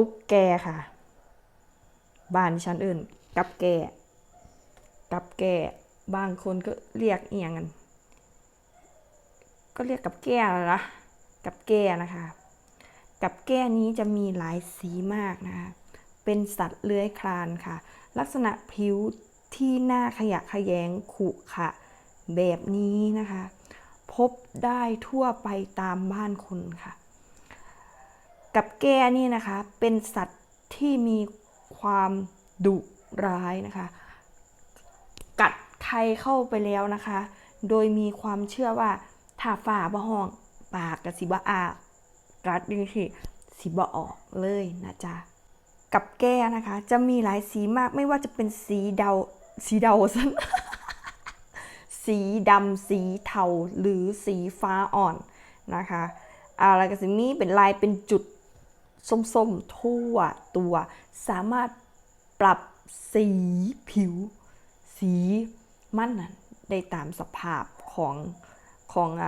ตุ๊กแกค่ะ บ้านที่ฉันเอื่นกับแกกับแกบางคนก็เรียกเอียงกัน ก็เรียกกับแก้นะกับแกนะคะ กับแกนี้จะมีหลายสีมากนะคะ เป็นสัตว์เลื้อยคลานค่ะ ลักษณะผิวที่หน้าขยะขยงขุขะแบบนี้นะคะ พบได้ทั่วไปตามบ้านคนค่ะ กับแก้นี่นะคะ เป็นสัตว์ที่มีความดุร้ายนะคะ กัดใครเข้าไปแล้วนะคะ โดยมีความเชื่อว่าถ้าฝ่าบ่ห้องปากกับสิบอากัดดึงที่สิบออกเลยนะจ๊ะ กับแก้นะคะ จะมีหลายสีมากไม่ว่าจะเป็นสีเดาสีเดาสันสีดำสีเทาหรือสีฟ้าอ่อนนะคะอะไรก็สิมีเป็นลายเป็นจุด ส้มๆ ทั่วตัว สามารถปรับสีผิว สีมันนั้นได้ตามสภาพของของอ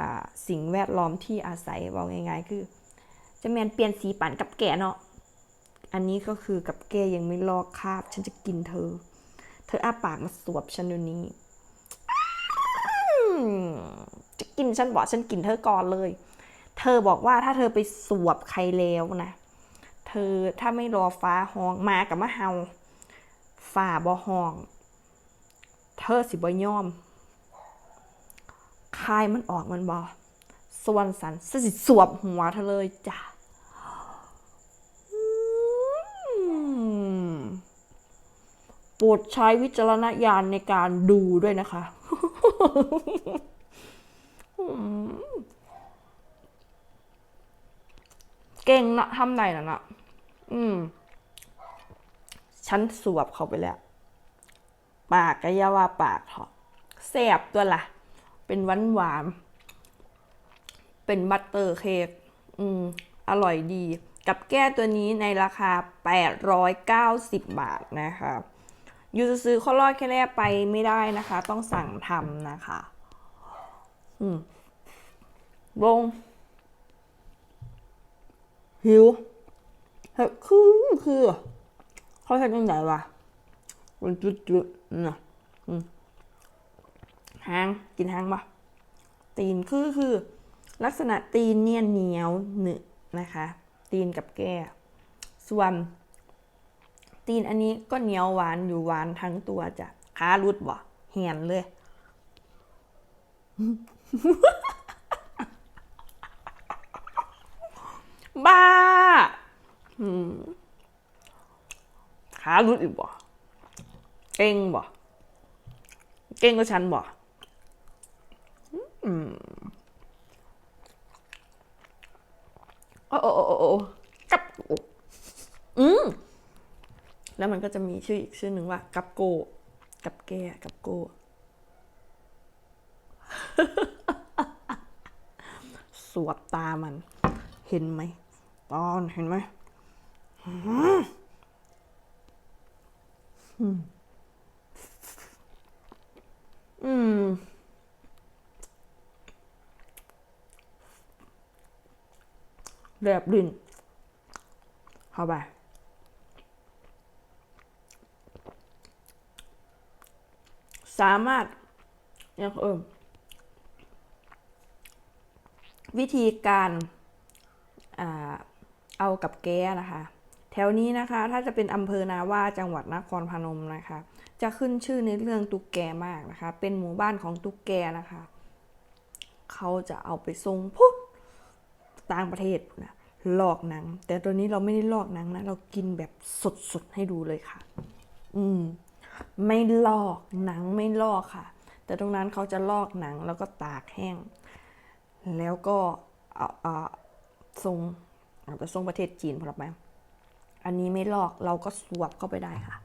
สิ่งแวดล้อมที่อาศัยว่าง่ายๆ คือ จะแมนเปลี่ยนสีปันกับแกเนาะอันนี้ก็คือกับแกยังไม่ลอกคราบ ฉันจะกินเธอ เธออ้าปากมาสวบฉันเดี๋ยวนี้จะกินฉันบอกฉันกินเธอก่อนเลย เธอบอกว่าถ้าเธอไปสวบใครแล้วนะ เธอถ้าไม่รอฟ้าห้องมากับมะเฮาฝ่าบ่ห้อง เธอสิบ่ยอมคายมันออกมันบอส่วนสันสิสวบหัวเธอเลยจ้ะปรดใช้วิจารณญาณในการดูด้วยนะคะ เก่งนะทำไหนนะนะ อืม ฉันสวบเขาไปแล้ว ปากก็อยาว่าปากเถอะแสบตัวละเป็นหวานหวาน เป็นบัตเตอร์เค้กอืม อร่อยดี กับแก้ตัวนี้ในราคา 890 บาทนะคะยูจะซื้อข้าวรอดแค่แรกไปไม่ได้นะคะ ต้องสั่งทำนะคะ อืมลงหิว เฮ้ยคือคือเขาใช้ยังไงวะมันจุดจุดๆน่ะหางกินหางปะตีนคือคือลักษณะตีนเนี่ยเหนียวหนึนะคะ ตีนกับแก้ส่วน ตีนอันนี้ก็เหนียวหวานอยู่หวานทั้งตัวจ้ะขารุดบ่เหียนเลยบ้า ขารุดอีกบ่เก่งบ่เก่งก็ฉันบ่อืมโอ้โอ้โอ้โอ้กับอืมแล้วมันก็จะมีชื่ออีกชื่อหนึ่งว่า กับโก กับแกกับโก สวบตามัน เห็นไหม ตอนเห็นไหม อืมอืมแลบลิ้นเข้าไปสามารถเนี่ยเอิมวิธีการอาเอากับแก้นะคะ ถวนี้นะคะถ้าจะเป็นอำเภอนาว่าจังหวัดนครพนมนะคะ จะขึ้นชื่อในเรื่องตุ๊กแกมากนะคะ เป็นหมู่บ้านของตุ๊กแกนะคะ เขาจะเอาไปทรงพุทธต่างประเทศนะลอกหนัง แต่ตัวนี้เราไม่ได้ลอกหนังนะเรากินแบบสดๆให้ดูเลยค่ะ อืม ไม่ลอกหนังไม่ลอกค่ะ แต่ตรงนั้นเขาจะลอกหนังแล้วก็ตากแห้ง แล้วก็เอาเอาทรงเอาไปทรงประเทศจีนพอรับไหม อันนี้ไม่ลอกเราก็สวบเข้าไปได้ค่ะ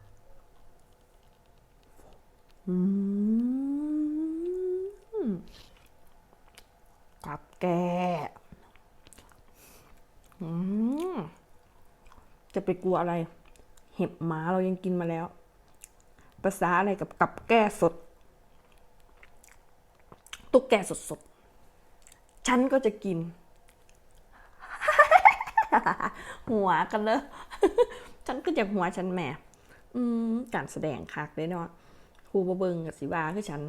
กับแกจะไปกลัวอะไร เห็บหมาเรายังกินมาแล้ว ภาษาอะไรกับกับแก้สด ตุ๊กแกสดสดๆฉันก็จะกิน หัวกันเลย ฉันก็จะหัวฉันแหม่อืมการแสดงคักเลยเนาะครูบเบิงกับสิบาคือฉัน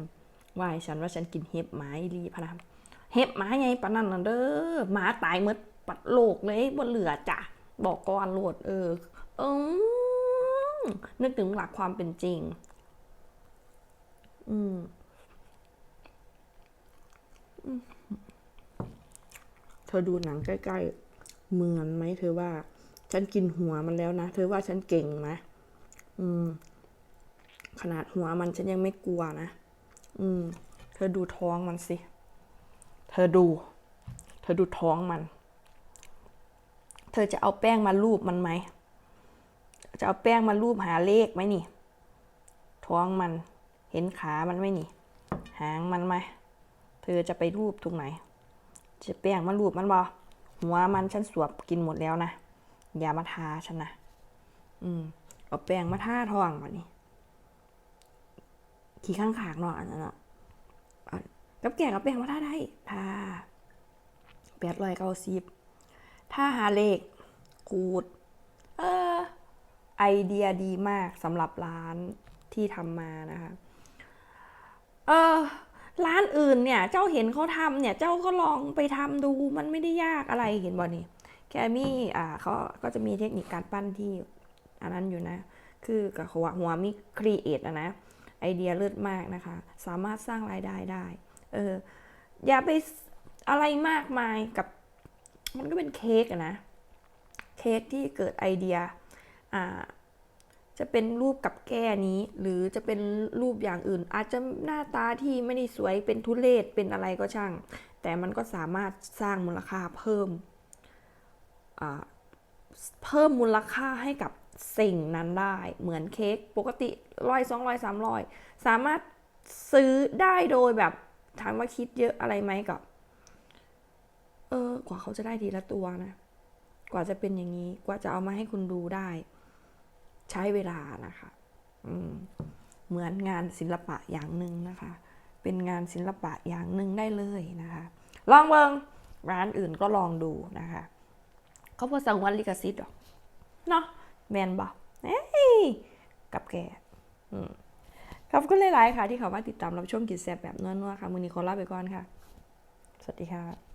วายฉันว่าฉันกินเห็บหมาอีหลีพะนะเห็บหมาไงปะนั่นน่ะเด้อหมาตายมดปัดโลกเลยบนเหลือจ้ะบอกก่อนโหลดเออเออนึกถึงหลักความเป็นจริง อืมเธอดูหนังใกล้ ๆ เหมือนไหมเธอว่า ฉันกินหัวมันแล้วนะ เธอว่าฉันเก่งนะอืม ขนาดหัวมันฉันยังไม่กลัวนะ อืม เธอดูท้องมันสิ เธอดู เธอดูท้องมัน เธอจะเอาแป้งมาลูบมันไหม จะเอาแป้งมาลูบหาเลขไหมนี่ ท้องมัน เห็นขามันไหมนี่ หางมันไหม เธอจะไปรูปตรงไหน จะแป้งมารูปมันบอหัวมันฉันสวบกินหมดแล้วนะ อย่ามาทาฉันนะอืมเอาแป้งมาทาท้องมานี่ขี่ข้างขางๆเนาะอันนั้นเนาะอะกับแก่กับแป้งมาทาได้ทาแปดร้อยเก้าสิบถ้าหาเลขกูด เออ ไอเดียดีมากสำหรับร้านที่ทำมานะคะ เออ ร้านอื่นเนี่ย เจ้าเห็นเขาทำเนี่ย เจ้าก็ลองไปทำดู มันไม่ได้ยากอะไรเห็นบ่นี่ แคมีอ่าเขาก็จะมีเทคนิคการปั้นที่อันนั้นอยู่นะ คือกับหัวหัวมีครีเอทอะนะไอเดียเลิศมากนะคะ สามารถสร้างรายได้ได้ เออ อย่าไปอะไรมากมายกับ มันก็เป็นเค้กอะนะ เค้กที่เกิดไอเดีย อ่า จะเป็นรูปกับแก้นี้ หรือจะเป็นรูปอย่างอื่น อาจจะหน้าตาที่ไม่ได้สวยเป็นทุเลศเป็นอะไรก็ช่าง แต่มันก็สามารถสร้างมูลค่าเพิ่ม เพิ่มมูลค่าให้กับสิ่งนั้นได้ เหมือนเค้กปกติร้อยสองร้อยสามร้อยสามารถซื้อได้โดยแบบถามว่าคิดเยอะอะไรไหมกับ เออกว่าเขาจะได้ทีละตัวนะ กว่าจะเป็นอย่างนี้กว่าจะเอามาให้คุณดูได้ ใช้เวลานะคะเหมือนงานศิลปะอย่างหนึ่งนะคะ เป็นงานศิลปะอย่างหนึ่งได้เลยนะคะ ลองเบิงร้านอื่นก็ลองดูนะคะ เขาพอสั่งวันลิขสิทธิ์หรอกเนาะแมนบอกเอ้ยกับแกอืมขอบคุณหลาย ๆ ค่ะ ที่เขามาติดตามรับชมกิจแซบแบบนัวๆค่ะมือนี้ขอลาไปก่อนค่ะ สวัสดีค่ะ